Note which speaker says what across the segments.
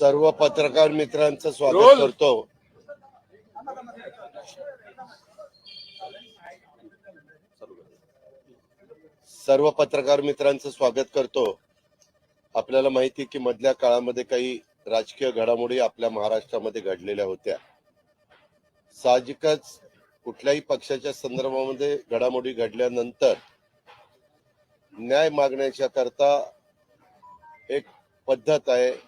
Speaker 1: सर्व पत्रकार मित्रांचं स्वागत करतो. सर्व पत्रकार मित्रांचं स्वागत करतो. आपल्याला माहिती की मधल्या काळामध्ये काही राजकीय घडामोडी आपल्या महाराष्ट्रामध्ये घडलेल्या होत्या. साहजिकच कुठल्याही पक्षाच्या संदर्भामध्ये घडामोडी घडल्यानंतर न्याय मागण्याच्या करता एक पद्धत आहे.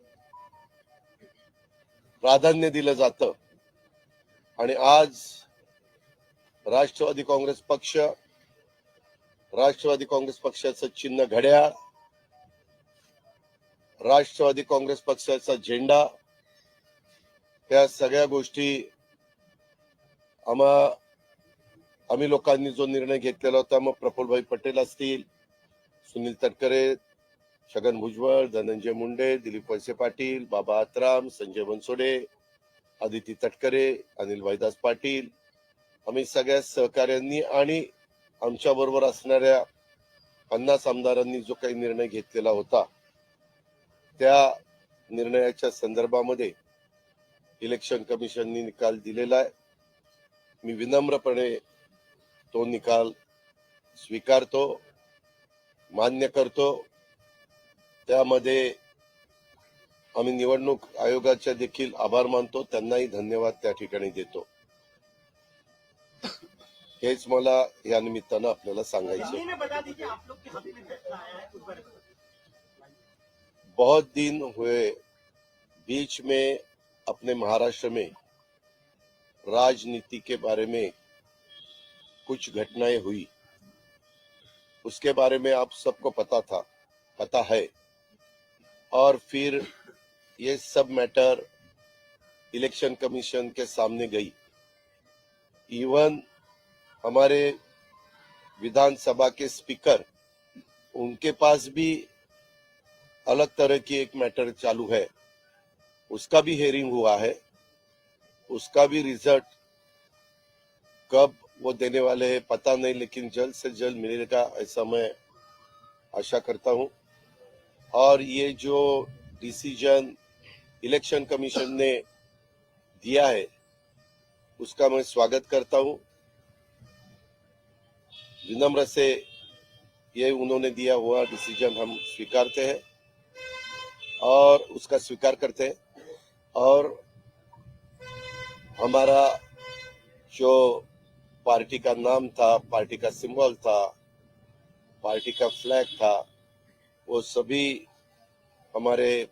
Speaker 1: प्राधान्य दिलं जातं. आणि आज राष्ट्रवादी काँग्रेस पक्ष राष्ट्रवादी काँग्रेस पक्षाचं चिन्ह घड्याळ राष्ट्रवादी काँग्रेस पक्षाचा झेंडा त्या सगळ्या गोष्टी आम्हा आम्ही लोकांनी जो निर्णय घेतलेला होता मग प्रफुल्लभाई पटेल असतील सुनील तटकरे छगन भुजबळ धनंजय मुंडे दिलीप वळसे पाटील बाबा आत्राम संजय बनसोडे आदिती तटकरे अनिल भाईदास पाटील. आम्ही सगळ्या सहकार्यांनी आणि आमच्या बरोबर असणाऱ्या पन्नास आमदारांनी जो काही निर्णय घेतलेला होता त्या निर्णयाच्या संदर्भामध्ये इलेक्शन कमिशननी निकाल दिलेला आहे. मी विनम्रपणे तो निकाल स्वीकारतो मान्य करतो. त्यामध्ये देखील आभार मानतो. त्यांनाही धन्यवाद देतो. हेच मला या आपल्याला सांगायचं
Speaker 2: है
Speaker 1: बहुत दिन हुए बीच में अपने महाराष्ट्र में. राजनीति के बारे में कुछ घटनाएँ हुई. उसके बारे में आप सबको पता था, पता है। और फिर ये सब मैटर इलेक्शन कमीशन के सामने गई। इवन हमारे विधानसभा के स्पीकर उनके पास भी अलग तरह की एक मैटर चालू है। उसका भी हेयरिंग हुआ है। उसका भी रिज़ल्ट कब वो देने वाले हैं पता नहीं, लेकिन जल्द से जल्द मिलेगा, ऐसा मैं आशा करता हूँ। और ये जो डिसीज़न इलेक्शन कमीशन ने दिया है, उसका मैं स्वागत करता हूँ। विनम्र से ये उन्होंने दिया हुआ डिसीज़न हम स्वीकारते हैं और उसका स्वीकार करते हैं। और हमारा जो पार्टी का नाम था, पार्टी का सिंबल था, पार्टी का फ्लैग था वो सभी हमारे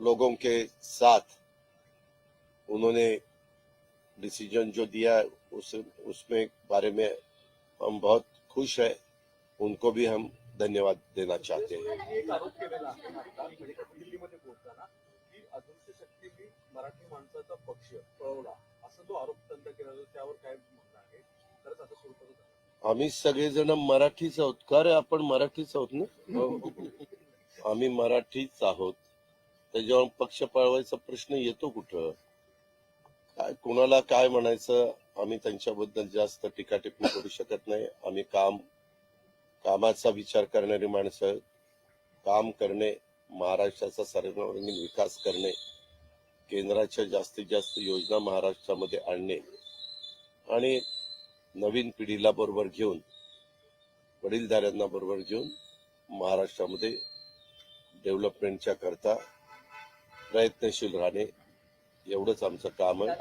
Speaker 1: लोगों के साथ उन्होंने डिसीज़न जो दिया उस, उसमें बारे में हम बहुत खुश है। उनको भी हम धन्यवाद देना चाहते हैं।
Speaker 3: मराठी माणसाचा पक्ष जो आरोप त्यांचा केला त्यावर काय
Speaker 1: आम्ही सगळेजण मराठीच आहोत. का रे आपण मराठीच आहोत ना? आम्ही मराठीच आहोत. त्याच्यावर पक्ष पळवायचा प्रश्न येतो कुठं? काय कोणाला काय म्हणायचं? आम्ही त्यांच्याबद्दल जास्त टीका टिप्पणी करू शकत नाही. आम्ही काम कामाचा विचार करणारी माणसं काम करणे महाराष्ट्राचा सर्वांगीण विकास करणे केंद्राच्या जास्तीत जास्त योजना महाराष्ट्रामध्ये आणणे. आणि नवीन पिढीला बरोबर घेऊन वडीलधाऱ्यांना बरोबर घेऊन महाराष्ट्रामध्ये डेव्हलपमेंटच्या करता प्रयत्नशील राहणे एवढंच आमचं काम आहे.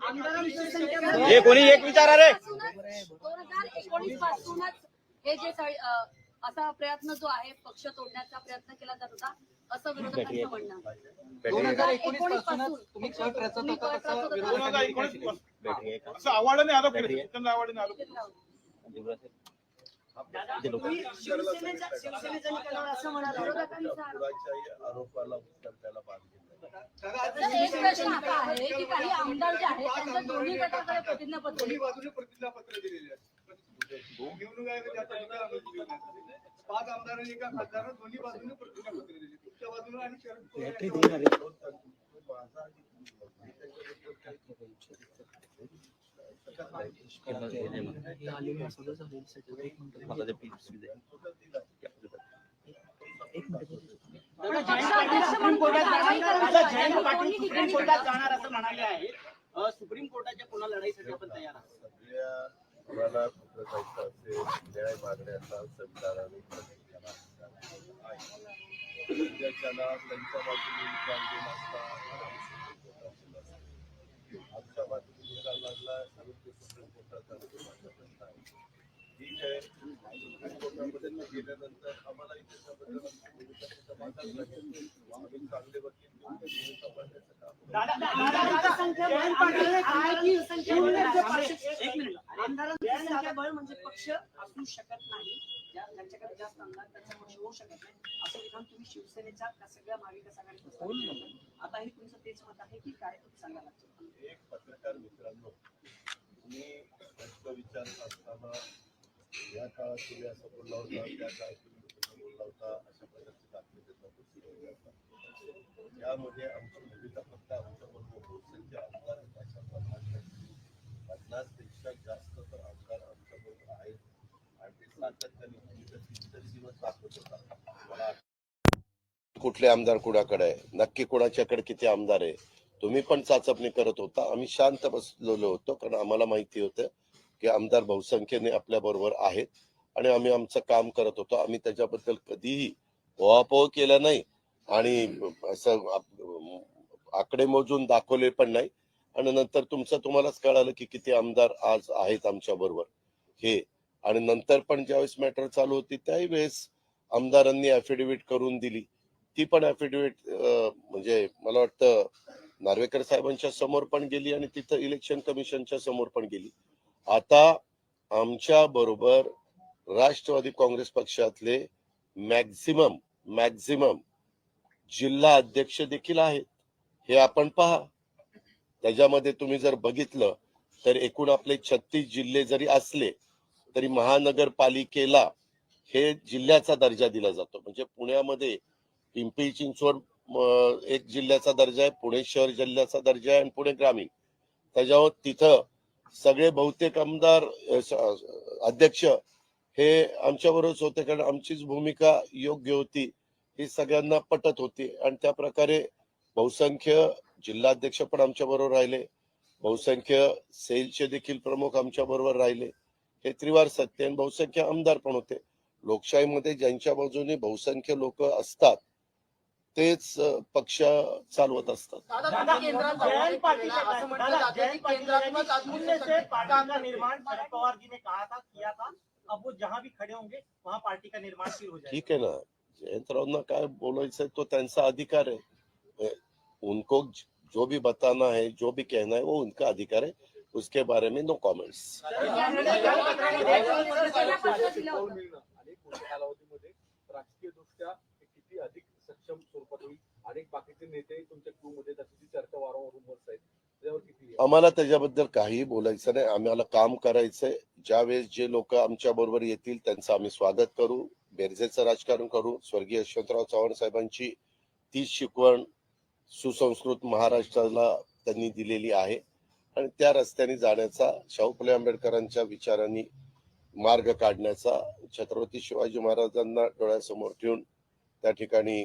Speaker 1: आम्ही
Speaker 4: हे कोणी एक विचारा रे?
Speaker 5: दोन हजार एकोणीस पासूनच हे जे असा प्रयत्न जो आहे पक्ष तोडण्याचा प्रयत्न केला जात होता. असं विरोधकांचं म्हणणं आहे.
Speaker 6: दोन हजार
Speaker 5: एकोणीसपासून
Speaker 6: तुम्ही कट रचत
Speaker 5: तुम्ही
Speaker 6: होता
Speaker 5: कट
Speaker 6: तसं
Speaker 5: रचत होता.
Speaker 6: विरोधकांनी
Speaker 2: दोन हजार एकोणीस
Speaker 6: केलं.
Speaker 2: असं आव्हाडाने आरोप केले सत्येंद्र आव्हाडाने आरोप केले दादा तुम्ही शिवसेनेच्या शिवसेनेच्या निकालावर असं म्हणाला
Speaker 5: विरोधकांचा आरोप.
Speaker 1: कुणाच्याही आरोपाला उत्तर त्याला बांधले
Speaker 5: तर एक प्रश्न असा आहे की काही आमदार जे आहेत त्यांच्या दोन्ही गटाकडे प्रतिज्ञापत्र
Speaker 4: दोन्ही बाजूने प्रतिज्ञापत्र दिलेले आहेत आहे. पाच आमदारांनी एका दोन्ही बाजूने प्रतिज्ञापत्र दिले तुमच्या बाजूने आणि शरद पवार यांच्या
Speaker 2: दादा, जयंत पाटील सुप्रीम कोर्टात जाणार दादा, जयंत पाटील सुप्रीम कोर्टात जाणार असं म्हणाले आहेत. अ, सुप्रीम कोर्टाच्या पुन्हा लढाईसाठी आपण तयार आहात?
Speaker 1: कुणाला कुठं जायचं असेल न्याय मागण्याचा संविधानाने प्रत्येकाला अधिकार त्यांच्या बाजूने विचार दिला असता आमच्या बाजूने विचार लागला आणि ते सुप्रीम कोर्टाचा माझा प्रश्न आहे ठीक आहे सुप्रीम कोर्टामध्ये गेल्यानंतर आम्हाला त्याच्याबद्दल आमची भूमिका तिथं मांडावी लागेल चांगले वकील काम
Speaker 2: आमदारांची बळ म्हणजे पक्ष- पक्ष असू शकत नाही. ज्या- ज्यांच्याकडे जास्त आमदार त्याच्यामुळे होऊ शकत नाही. असं विधान तुम्ही शिवसेनेच्या का सगळ्या महाविकास आघाडीत आता हे तुमचं तेच मत आहे की काय तुम्ही सांगा लागतं?
Speaker 1: एक पत्रकार मित्रांनो मी प्रश्न विचारत असताना या काळात तुम्ही असं बोलला होता त्या काळात तुम्ही बोलला होता अशा प्रकारचे दाखले देतात पुस्तकं देतात. यामध्ये आमची भूमिका फक्त आमच्या बरोबर बहुसंख्य आमदार आहेत अशा प्रकारच्या पन्नासपेक्षा जास्त तर आमदार आमच्या बरोबर आहेत आणि ते सातत्याने भूमिका तीन दिवस दाखवत होता मला कुठले आमदार कुणाकडे आहे? नक्की कुणाच्याकडे किती आमदार आहे? तुम्ही पण चाचपणी करत होता. आम्ही शांत बसलेलो होतो कारण आम्हाला माहिती होतं की आमदार बहुसंख्येने आपल्या बरोबर आहेत आणि आम्ही आमचं काम करत होतो. आम्ही त्याच्याबद्दल कधीही ओहापोह केला नाही आणि असं आकडे मोजून दाखवले पण नाही. आणि नंतर तुमचं तुम्हालाच कळालं की किती आमदार आज आहेत आमच्या बरोबर. हे. आणि नंतर पण ज्यावेळेस मॅटर चालू होती त्याही वेळेस आमदारांनी अफिडेव्हिट करून दिली. ती पण अफिडेव्हिट म्हणजे मला वाटतं नार्वेकर साहेबांच्या समोर पण गेली आणि तिथं इलेक्शन कमिशनच्या समोर पण गेली. आता आमच्या बरोबर राष्ट्रवादी काँग्रेस पक्षातले मॅक्झिमम मॅक्झिमम जिल्हा अध्यक्ष देखील आहेत. हे आपण पहा. त्याच्यामध्ये तुम्ही जर बघितलं तर एकूण आपले छत्तीस जिल्हे जरी असले तरी महानगरपालिकेला हे जिल्ह्याचा दर्जा दिला जातो. म्हणजे पुण्यामध्ये पिंपरी चिंचवड एक जिल्ह्याचा दर्जा आहे पुणे शहर जिल्ह्याचा दर्जा आहे आणि पुणे ग्रामीण. त्याच्यावर तिथं सगळे बहुतेक आमदार अध्यक्ष हे आमच्या बरोबरच होते कारण आमचीच भूमिका योग्य होती ही सगळ्यांना पटत होती. आणि त्या प्रकारे बहुसंख्य जिल्हाध्यक्ष पण आमच्या बरोबर राहिले. बहुसंख्य सेलचे देखील प्रमुख आमच्या बरोबर राहिले. हे त्रिवार सत्य आणि बहुसंख्य आमदार पण होते. लोकशाहीमध्ये ज्यांच्या बाजूने बहुसंख्य लोक असतात तेच पक्ष चालवत असतात.
Speaker 2: दादा, जयंत पाटिल असं म्हटलं जातं की केंद्रात्मक शून्य से पार्टी का निर्माण शरद पवार जी ने कहा था किया था. अब वो जहाँ भी खड़े होंगे वहाँ पार्टी का निर्माण शुरू हो जाएगा.
Speaker 1: ठीक है ना? जयंतरावना काय बोलायचं तो त्यांचा अधिकार है उनको जो भी बताना है जो भी कहना है वो उनका अधिकार है. उसके बारे में नो कमेंट्स
Speaker 3: राजकीय दृष्ट्या किती अधिक सक्षम स्वरूपात होईल. अनेक बाकीचे नेते तुमच्या क्रू मध्ये जी चर्चा वारंवार रूमवर आहेत.
Speaker 1: आम्हाला त्याच्याबद्दल काहीही बोलायचं नाही. आम्हाला काम करायचंय. ज्यावेळेस जे लोक आमच्या बरोबर येतील त्यांचं आम्ही स्वागत करू. बेरजेचं राजकारण करू. स्वर्गीय यशवंतराव चव्हाण साहेबांची तीच शिकवण सुसंस्कृत महाराष्ट्राला त्यांनी दिलेली आहे. आणि त्या रस्त्याने जाण्याचा शाहू फुले आंबेडकरांच्या विचारांनी मार्ग काढण्याचा छत्रपती शिवाजी महाराजांना डोळ्यासमोर ठेवून त्या ठिकाणी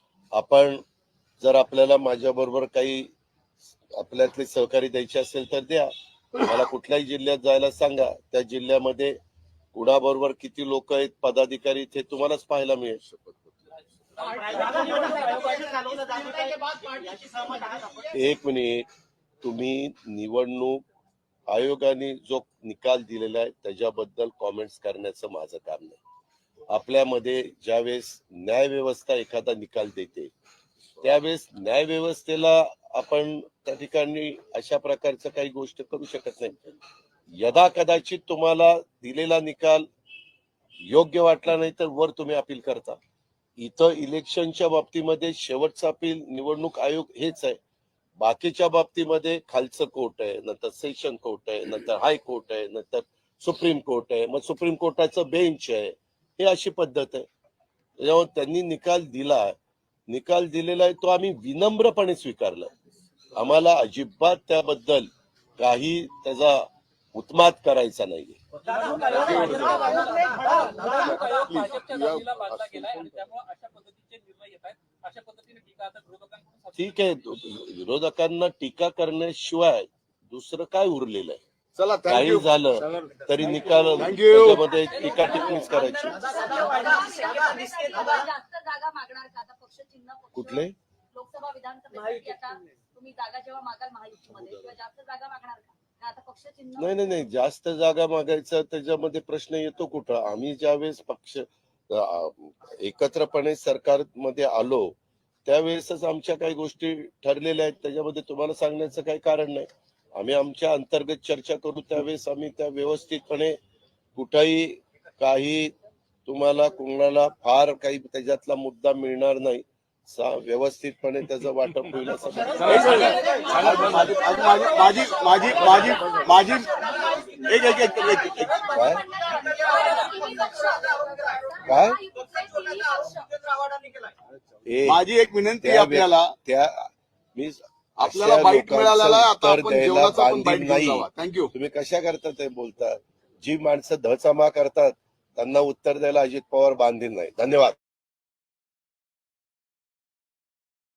Speaker 1: आपण जर आपल्याला माझ्याबरोबर काही आपल्यातले सहकारी द्यायचे असेल तर द्या. मला कुठल्याही जिल्ह्यात जायला सांगा. त्या जिल्ह्यामध्ये कुणाबरोबर किती लोक आहेत पदाधिकारी ते तुम्हालाच पाहायला मिळेल. एक मिनिट. तुम्ही निवडणूक आयोगाने जो निकाल दिलेला आहे त्याच्याबद्दल कॉमेंट्स करण्याचं माझं काम नाही. आपल्यामध्ये ज्यावेळेस न्यायव्यवस्था एखादा निकाल देते त्यावेळेस न्यायव्यवस्थेला आपण त्या ठिकाणी अशा प्रकारचं काही गोष्ट करू शकत नाही. यदा कदाचित तुम्हाला दिलेला निकाल योग्य वाटला नाही तर वर तुम्ही अपील करता. इथं इलेक्शनच्या बाबतीमध्ये शेवटचा अपील निवडणूक आयोग हेच आहे. बाकीच्या बाबतीमध्ये खालचं कोर्ट आहे नंतर सेशन कोर्ट आहे नंतर हाय कोर्ट आहे नंतर सुप्रीम कोर्ट आहे. मग सुप्रीम कोर्टाचं बेंच आहे. हे अशी पद्धत आहे. त्याच्यामुळे त्यांनी निकाल दिला. निकाल दिलेला आहे तो आम्ही विनम्रपणे स्वीकारला. आम्हाला अजिबात त्याबद्दल काही त्याचा उत्मात करायचा नाहीये. ठीक आहे. विरोधकांना टीका करण्याशिवाय दुसरं काय उरलेलं आहे?
Speaker 7: चला
Speaker 1: काही झालं तरी निकाल. त्याच्यामध्ये टीका टिप्पणीच करायची.
Speaker 5: जास्त जागा मागणार का आता पक्ष चिन्ह पक्ष-
Speaker 1: कुठले?
Speaker 5: लोकसभा विधानसभेसाठी आता तुम्ही जागा जेव्हा मागाल महायुतीमध्ये किंवा जास्त जागा मागणार का का आता पक्ष चिन्ह
Speaker 1: नाही नाही नाही. जास्त जागा मागायचा त्याच्यामध्ये प्रश्न येतो कुठं? आम्ही ज्यावेळेस पक्ष अ, एकत्रपणे सरकारमध्ये आलो त्यावेळेसच आमच्या काही गोष्टी ठरलेल्या आहेत. त्याच्यामध्ये तुम्हाला सांगण्याचं काही कारण नाही. आम्ही आमच्या अंतर्गत चर्चा करू त्यावेळेस आम्ही त्या व्यवस्थितपणे कुठंही काही तुम्हाला कोणाला फार काही त्याच्यातला मुद्दा मिळणार नाही सा- व्यवस्थितपणे त्याचं वाटप होईल असं
Speaker 7: माझी माझी माझी माझी एक एक
Speaker 1: काय? काय?
Speaker 7: माझी एक विनंती आपल्याला.
Speaker 1: त्या मी
Speaker 7: आपल्याला
Speaker 1: लोकांचं
Speaker 7: मिळालेला आता आपण जेवणाचा पण बाईट
Speaker 1: नाही.
Speaker 7: थँक्यू
Speaker 1: तुम्ही कशा करता ते बोलता? जी माणसं धचामा करतात त्यांना उत्तर द्यायला अजित पवार बांधील नाही. धन्यवाद.